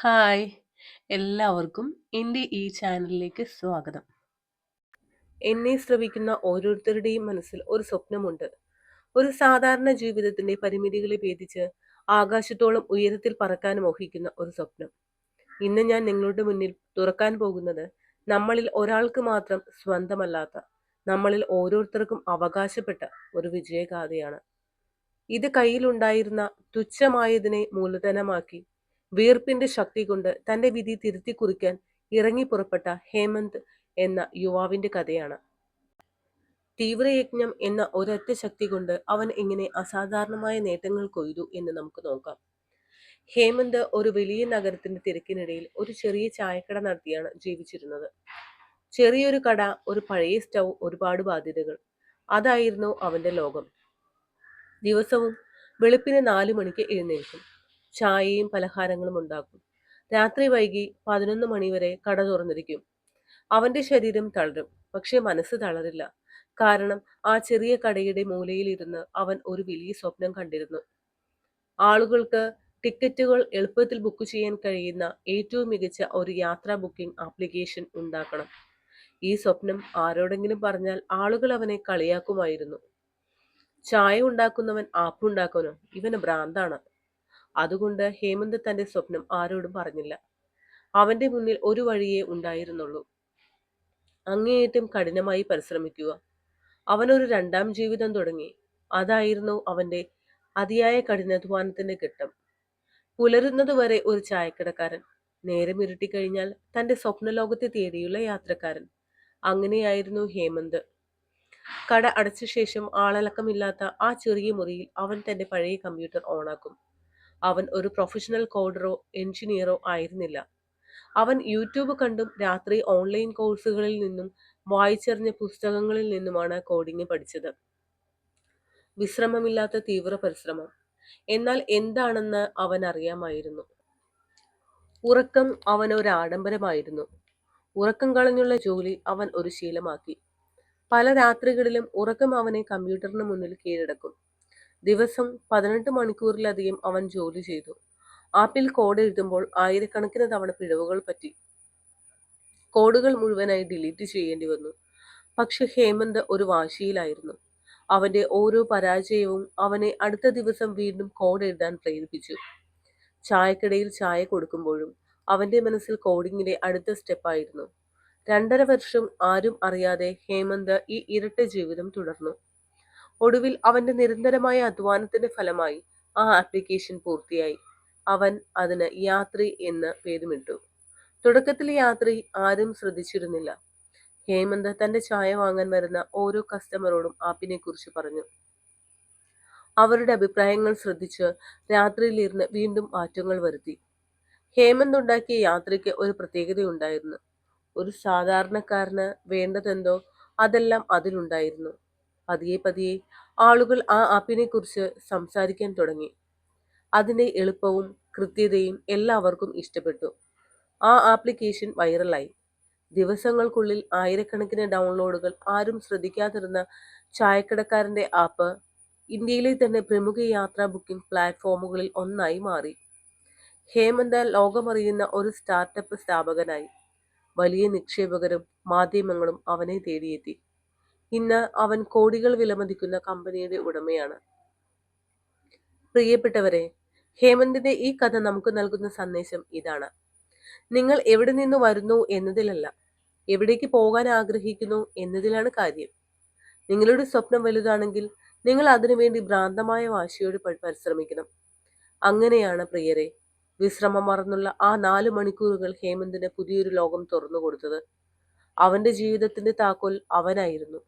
Hi. എല്ലാവർക്കും എന്റെ ഈ ചാനലിലേക്ക് സ്വാഗതം. എന്നെ ശ്രവിക്കുന്ന ഓരോരുത്തരുടെയും മനസ്സിൽ ഒരു സ്വപ്നമുണ്ട്. ഒരു സാധാരണ ജീവിതത്തിന്റെ പരിമിതികളെ ഭേദിച്ച് ആകാശത്തോളം ഉയരത്തിൽ പറക്കാൻ മോഹിക്കുന്ന ഒരു സ്വപ്നം. ഇന്ന് ഞാൻ നിങ്ങളുടെ മുന്നിൽ തുറക്കാൻ പോകുന്നത് നമ്മളിൽ ഒരാൾക്ക് മാത്രം സ്വന്തമല്ലാത്ത നമ്മളിൽ ഓരോരുത്തർക്കും അവകാശപ്പെട്ട ഒരു വിജയഗാഥയാണ്. ഇത് കയ്യിലുണ്ടായിരുന്ന തുച്ഛമായതിനെ മൂലധനമാക്കി വീർപ്പിന്റെ ശക്തി കൊണ്ട് തന്റെ വിധി തിരുത്തി കുറിക്കാൻ ഇറങ്ങി പുറപ്പെട്ട ഹേമന്ത് എന്ന യുവാവിന്റെ കഥയാണ്. തീവ്രയജ്ഞം എന്ന ഒരൊറ്റ ശക്തി കൊണ്ട് അവൻ എങ്ങനെ അസാധാരണമായ നേട്ടങ്ങൾ കൊയ്തു എന്ന് നമുക്ക് നോക്കാം. ഹേമന്ത് ഒരു വലിയ നഗരത്തിന്റെ തിരക്കിനിടയിൽ ഒരു ചെറിയ ചായക്കട നടത്തിയാണ് ജീവിച്ചിരുന്നത്. ചെറിയൊരു കട ഒരു പഴയ സ്റ്റൗ ഒരുപാട് ബാധ്യതകൾ. അതായിരുന്നു അവന്റെ ലോകം. ദിവസവും വെളുപ്പിന് നാലു മണിക്ക് എഴുന്നേൽക്കും. ചായയും പലഹാരങ്ങളും ഉണ്ടാക്കും. രാത്രി വൈകി പതിനൊന്ന് മണിവരെ കട തുറന്നിരിക്കും. അവന്റെ ശരീരം തളരും പക്ഷെ മനസ്സ് തളരില്ല. കാരണം ആ ചെറിയ കടയുടെ മൂലയിലിരുന്ന് അവൻ ഒരു വലിയ സ്വപ്നം കണ്ടിരുന്നു. ആളുകൾക്ക് ടിക്കറ്റുകൾ എളുപ്പത്തിൽ ബുക്ക് ചെയ്യാൻ കഴിയുന്ന ഏറ്റവും മികച്ച ഒരു യാത്രാ ബുക്കിംഗ് ആപ്ലിക്കേഷൻ ഉണ്ടാക്കണം. ഈ സ്വപ്നം ആരോടെങ്കിലും പറഞ്ഞാൽ ആളുകൾ അവനെ കളിയാക്കുമായിരുന്നു. ചായ ഉണ്ടാക്കുന്നവൻ ആപ്പ് ഉണ്ടാക്കാനോ ഇവന് ഭ്രാന്താണ്. അതുകൊണ്ട് ഹേമന്ത് തന്റെ സ്വപ്നം ആരോടും പറഞ്ഞില്ല. അവന്റെ മുന്നിൽ ഒരു വഴിയേ ഉണ്ടായിരുന്നുള്ളൂ. അങ്ങേയറ്റം കഠിനമായി പരിശ്രമിക്കുക. അവനൊരു രണ്ടാം ജീവിതം തുടങ്ങി. അതായിരുന്നു അവന്റെ അതിയായ കഠിനാധ്വാനത്തിന്റെ ഘട്ടം. പുലരുന്നതുവരെ ഒരു ചായക്കടക്കാരൻ. നേരം ഇരുട്ടിക്കഴിഞ്ഞാൽ തന്റെ സ്വപ്നലോകത്തെ തേടിയുള്ള യാത്രക്കാരൻ. അങ്ങനെയായിരുന്നു ഹേമന്ത്. കട അടച്ച ശേഷം ആളലക്കമില്ലാത്ത ആ ചെറിയ മുറിയിൽ അവൻ തന്റെ പഴയ കമ്പ്യൂട്ടർ ഓണാക്കും. അവൻ ഒരു പ്രൊഫഷണൽ കോഡറോ എഞ്ചിനീയറോ ആയിരുന്നില്ല. അവൻ യൂട്യൂബ് കണ്ടും രാത്രി ഓൺലൈൻ കോഴ്സുകളിൽ നിന്നും വായിച്ചെറിഞ്ഞ പുസ്തകങ്ങളിൽ നിന്നുമാണ് കോഡിംഗ് പഠിച്ചത്. വിശ്രമമില്ലാത്ത തീവ്ര പരിശ്രമം. എന്നാൽ എന്താണെന്ന് അവൻ അറിയാമായിരുന്നു. ഉറക്കം അവൻ ഒരു ആഡംബരമായിരുന്നു. ഉറക്കം കളഞ്ഞുള്ള ജോലി അവൻ ഒരു ശീലമാക്കി. പല രാത്രികളിലും ഉറക്കം അവനെ കമ്പ്യൂട്ടറിന് മുന്നിൽ കീഴടക്കും. ദിവസം പതിനെട്ട് മണിക്കൂറിലധികം അവൻ ജോലി ചെയ്തു. ആപ്പിൽ കോഡ് എഴുതുമ്പോൾ ആയിരക്കണക്കിന് തവണ പിഴവുകൾ പറ്റി. കോഡുകൾ മുഴുവനായി ഡിലീറ്റ് ചെയ്യേണ്ടി വന്നു. പക്ഷെ ഹേമന്ത് ഒരു വാശിയിലായിരുന്നു. അവന്റെ ഓരോ പരാജയവും അവനെ അടുത്ത ദിവസം വീണ്ടും കോഡ് എഴുതാൻ പ്രേരിപ്പിച്ചു. ചായക്കിടയിൽ ചായ കൊടുക്കുമ്പോഴും അവന്റെ മനസ്സിൽ കോഡിങ്ങിന്റെ അടുത്ത സ്റ്റെപ്പായിരുന്നു. രണ്ടര വർഷം ആരും അറിയാതെ ഹേമന്ത് ഈ ഇരട്ട ജീവിതം തുടർന്നു. ഒടുവിൽ അവന്റെ നിരന്തരമായ അധ്വാനത്തിന്റെ ഫലമായി ആ ആപ്ലിക്കേഷൻ പൂർത്തിയായി. അവൻ അതിന് യാത്രി എന്ന് പേരുമിട്ടു. തുടക്കത്തിൽ യാത്രി ആരും ശ്രദ്ധിച്ചിരുന്നില്ല. ഹേമന്ത് തന്റെ ചായ വാങ്ങാൻ വരുന്ന ഓരോ കസ്റ്റമറോടും ആപ്പിനെ കുറിച്ച് പറഞ്ഞു. അവരുടെ അഭിപ്രായങ്ങൾ ശ്രദ്ധിച്ച് രാത്രിയിലിരുന്ന് വീണ്ടും മാറ്റങ്ങൾ വരുത്തി. ഹേമന്ത് ഉണ്ടാക്കിയ യാത്രയ്ക്ക് ഒരു പ്രത്യേകതയുണ്ടായിരുന്നു ഒരു സാധാരണക്കാരന് വേണ്ടതെന്തോ അതെല്ലാം അതിലുണ്ടായിരുന്നു. പതിയെ പതിയെ ആളുകൾ ആ ആപ്പിനെക്കുറിച്ച് സംസാരിക്കാൻ തുടങ്ങി. അതിന്റെ എളുപ്പവും കൃത്യതയും എല്ലാവർക്കും ഇഷ്ടപ്പെട്ടു. ആ ആപ്ലിക്കേഷൻ വൈറലായി. ദിവസങ്ങൾക്കുള്ളിൽ ആയിരക്കണക്കിന് ഡൗൺലോഡുകൾ ആരും ശ്രദ്ധിക്കാതിരുന്ന ചായക്കടക്കാരന്റെ ആപ്പ് ഇന്ത്യയിലെ തന്നെ പ്രമുഖ യാത്രാ ബുക്കിംഗ് പ്ലാറ്റ്ഫോമുകളിൽ ഒന്നായി മാറി. ഹേമന്ത ലോകമറിയുന്ന ഒരു സ്റ്റാർട്ടപ്പ് സ്ഥാപകനായി വലിയ നിക്ഷേപകരും മാധ്യമങ്ങളും അവനെ തേടിയെത്തി. ഇന്ന് അവൻ കോടികൾ വിലമതിക്കുന്ന കമ്പനിയുടെ ഉടമയാണ്. പ്രിയപ്പെട്ടവരെ ഹേമന്തിന്റെ ഈ കഥ നമുക്ക് നൽകുന്ന സന്ദേശം ഇതാണ്. നിങ്ങൾ എവിടെ നിന്ന് വരുന്നു എന്നതിലല്ല എവിടേക്ക് പോകാൻ ആഗ്രഹിക്കുന്നു എന്നതിലാണ് കാര്യം. നിങ്ങളുടെ സ്വപ്നം വലുതാണെങ്കിൽ നിങ്ങൾ അതിനുവേണ്ടി ഭ്രാന്തമായ വാശിയോട് പരിശ്രമിക്കണം. അങ്ങനെയാണ് പ്രിയരെ വിശ്രമം മറന്നുള്ള ആ നാല് മണിക്കൂറുകൾ ഹേമന്തിന് പുതിയൊരു ലോകം തുറന്നു കൊടുത്തത്. അവന്റെ ജീവിതത്തിന്റെ താക്കോൽ അവനായിരുന്നു.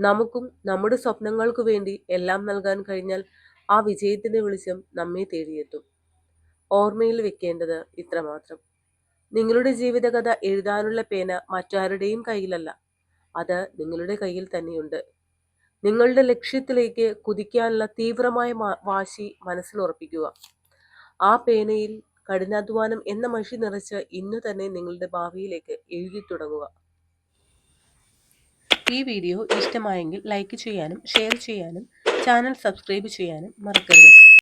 നമുക്കും നമ്മുടെ സ്വപ്നങ്ങൾക്കു വേണ്ടി എല്ലാം നൽകാൻ കഴിഞ്ഞാൽ ആ വിജയത്തിന്റെ വെളിച്ചം നമ്മെ തേടിയെത്തും. ഓർമ്മയിൽ വെക്കേണ്ടത് ഇത്രമാത്രം. നിങ്ങളുടെ ജീവിതകഥ എഴുതാനുള്ള പേന മറ്റാരുടെയും കയ്യിലല്ല. അത് നിങ്ങളുടെ കയ്യിൽ തന്നെയുണ്ട്. നിങ്ങളുടെ ലക്ഷ്യത്തിലേക്ക് കുതിക്കാനുള്ള തീവ്രമായ വാശി മനസ്സിൽ ഉറപ്പിക്കുക. ആ പേനയിൽ കഠിനാധ്വാനം എന്ന മഷി നിറച്ച് ഇന്നു തന്നെ നിങ്ങളുടെ ഭാവിയിലേക്ക് എഴുതി തുടങ്ങുക ഈ വീഡിയോ ഇഷ്ടമായെങ്കിൽ ലൈക്ക് ചെയ്യാനും ഷെയർ ചെയ്യാനും ചാനൽ സബ്സ്ക്രൈബ് ചെയ്യാനും മറക്കരുത്.